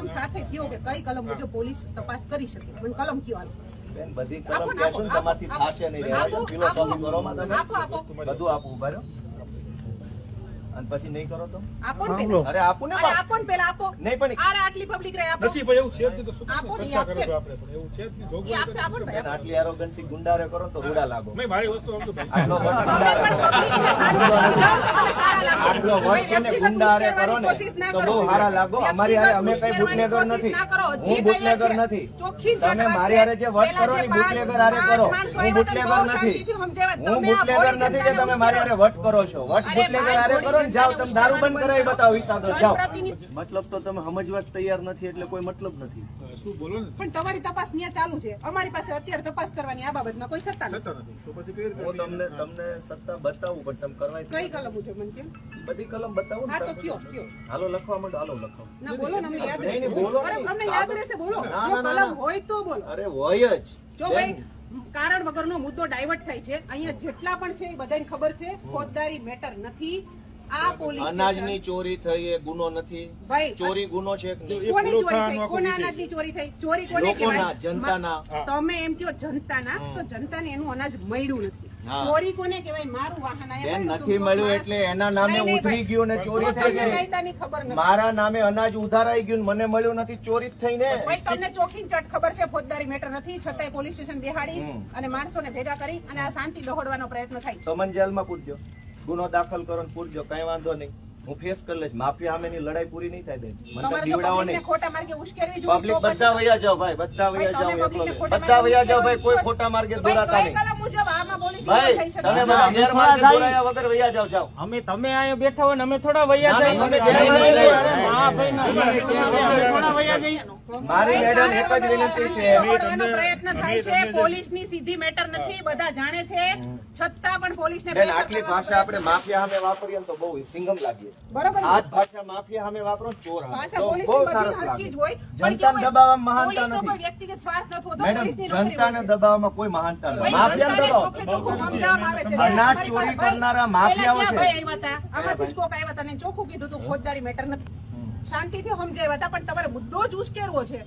કલમ સાથે કયો કે કઈ કલમ મુજબ પોલીસ તપાસ કરી શકે? પણ કલમ કયો હાલો બધી કલમ તમારથી નહીં. ફિલોસોફી કરો માં તમે આપો. આપો ઊભા રહ્યો અને પછી નહીં કરો તો? આપો ને અરે આપું ને આપો ને પેલા આપો. નહીં પણ અરે આટલી પબ્લિક રહે આપો. નથી ભાઈ એવું છે તો શું આપો ને, આપશે. આપણે એવું છે જ નહીં. જોગવાઈ આપશે આપો ને આટલી એરોગન્સી ગુંડારે કરો તો રૂડા લાગો. નહીં મારી વસ્તુ આટલો ગુંડારે ને. આટલો વટ કોને ગુંડારે કરો ને તો કરો. બહુ સારા લાગો અમારી હારે અમે કઈ બુટલેગર નથી. ના કરો. જે હું બુટલેગર નથી. તમે મારી હારે જે વટ કરો ને બુટલેગર હારે કરો. હું બુટલેગર નથી. હું બુટલેગર નથી કે તમે મારી હારે વટ કરો છો. વટ બુટલેગર હારે કરો ને જાઓ તમે દારૂ બંધ કરાવી બતાવો હિસાબ. જાઓ. મતલબ તો તમે સમજવા જ તૈયાર નથી એટલે કોઈ મતલબ નથી. શું બોલો ને? પણ તમારી તપાસ ત્યાં ચાલુ છે. અમારી પાસે અત્યારે તપાસ કરવાની આ બાબતમાં કોઈ સત્તા નથી. તો પછી હું તમને તમને સત્તા બતાવું પણ તમે કરવા કઈ કલમ છે મને કેમ? બધી કલમ બતાવો હા તો કયો કયો? હાલો લખવા માંડો હાલો લખો. ના બોલો ને અમને યાદ રહેશે. બોલો અરે અમને યાદ રહેશે બોલો. જો કલમ હોય તો બોલો. અરે હોય જ. જો ભાઈ કારણ વગરનો મુદ્દો ડાયવર્ટ થાય છે. અહીંયા જેટલા પણ છે એ બધાને ખબર છે. ફોજદારી મેટર નથી. આ પોલીસ અનાજની ચોરી થઈ એ ગુનો નથી. ભાઈ ચોરી ગુનો છે કે નહીં? એ કોની ચોરી થઈ? કોના અનાજની ચોરી થઈ? ચોરી કોને કહેવાય? જનતાના. તમે એમ કહો જનતાના તો જનતાને એનું અનાજ મળ્યું નથી. ચોરી કોને કહેવાય? મારું વાહન આયા. નથી મળ્યું એટલે એના નામે નહીં, નહીં, ઉતરી ગયું ને ચોરી થઈ ગઈ. ખબર નથી. મારા નામે અનાજ ઉધારાઈ ગયું મને મળ્યું નથી ચોરી થઈ ને ભાઈ તમને ચોખી ચટ ખબર છે? ફોજદારી મેટર નથી. છતાંય પોલીસ સ્ટેશન બેહાડી. અને માણસોને ભેગા કરી અને આ શાંતિ દોહડવાનો પ્રયત્ન થાય સમન જેલમાં પૂરજો ગુનો દાખલ કરો ને પૂરજો કઈ વાંધો નહીં. હું ફેસ કરી લઈશ. માફિયા સામેની લડાઈ પૂરી નહીં થાય બેન. મને બીવડાવો નહીં. ખોટા માર્ગે ઉશ્કેરવી જોઈએ પબ્લિક બધા વયા જાઓ ભાઈ બધા વયા જાઓ બધા વયા જાઓ ભાઈ કોઈ ખોટા માર્ગે દોરાતા નહીં. કલમ મુજબ આમાં પોલીસ ભાઈ થઈ શકે. તમે છે? બધા ગેરમાર્ગે ભાઈ. દોરાયા વગર વયા જાઓ જાઓ. અમે તમે અહીંયા બેઠા હોય અમે થોડા વયા જઈએ. ના, અમે નહીં, જઈએ. નહીં, નહીં. અરે ના, ભાઈ, ના. અમે થોડા વયા જઈએ. મારી મેડમ એક જ વિનંતી છે. પ્રયત્ન થાય છે પોલીસની સીધી મેટર નથી બધા જાણે છે. છતાં પણ પોલીસને બેન આટલી ભાષા આપણે માફિયા સામે વાપરીએ તો બહુ સિંગમ લાગીએ. બરોબર આ ભાષા માફિયા સામે વાપરો ચોર બહુ સરસ લાગે. જનતાને દબાવવામાં મહાનતા નથી. વ્યક્તિગત સ્વાર્થ નથી હોતો, જનતાને દબાવવામાં કોઈ મહાનતા નથી. ભાઈ, માફિયાને જનતાને ચોખ્ખું સમજાવવામાં આવે છે. અનાજ ચોરી કરનારા માફિયાઓ છે. ક્યાં ભાઈ આવ્યા હતા? આમાંથી કોક આવ્યા હતા ને ચોખ્ખું કીધું હતું ફોજદારી મેટર નથી. શાંતિથી સમજાવ્યા હતા પણ તમારે મુદ્દો જ ઉશ્કેરવો છે.